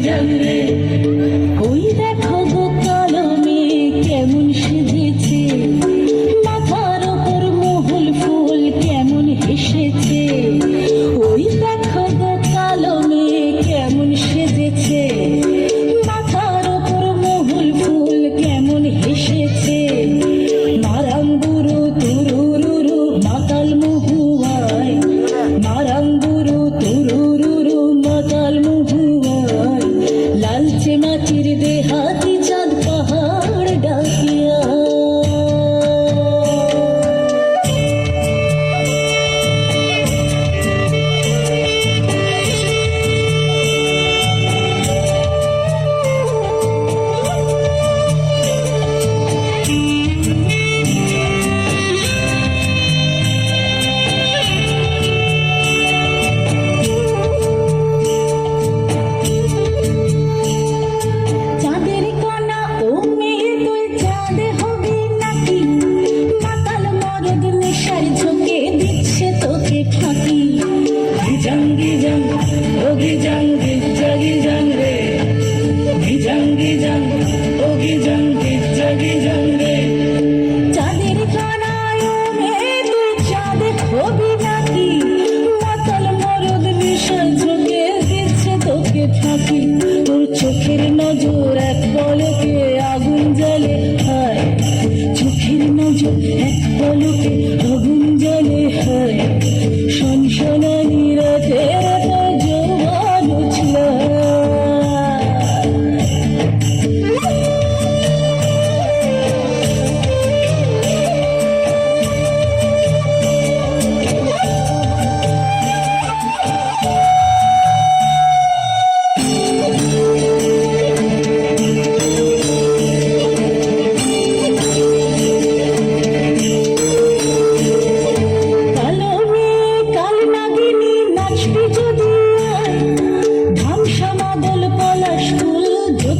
Jai এক পলকে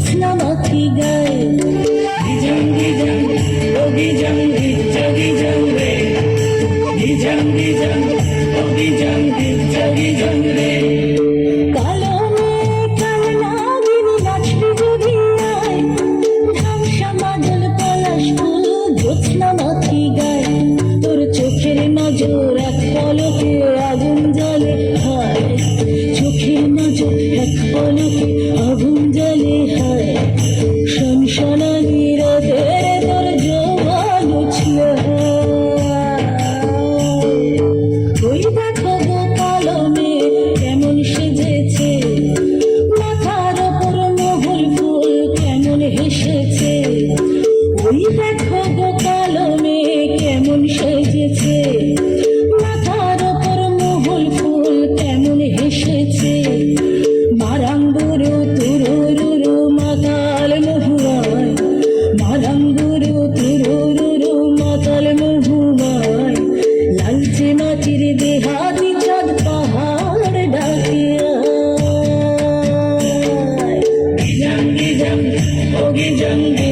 কৃষ্ণ মথি গায়। গিজং গিজং ও গিজং গিজ গিজং রে গিজং গিজং ও গিজং গিজ গিজং রে তোর চোখের নজর এক পলকে আগুন जंगे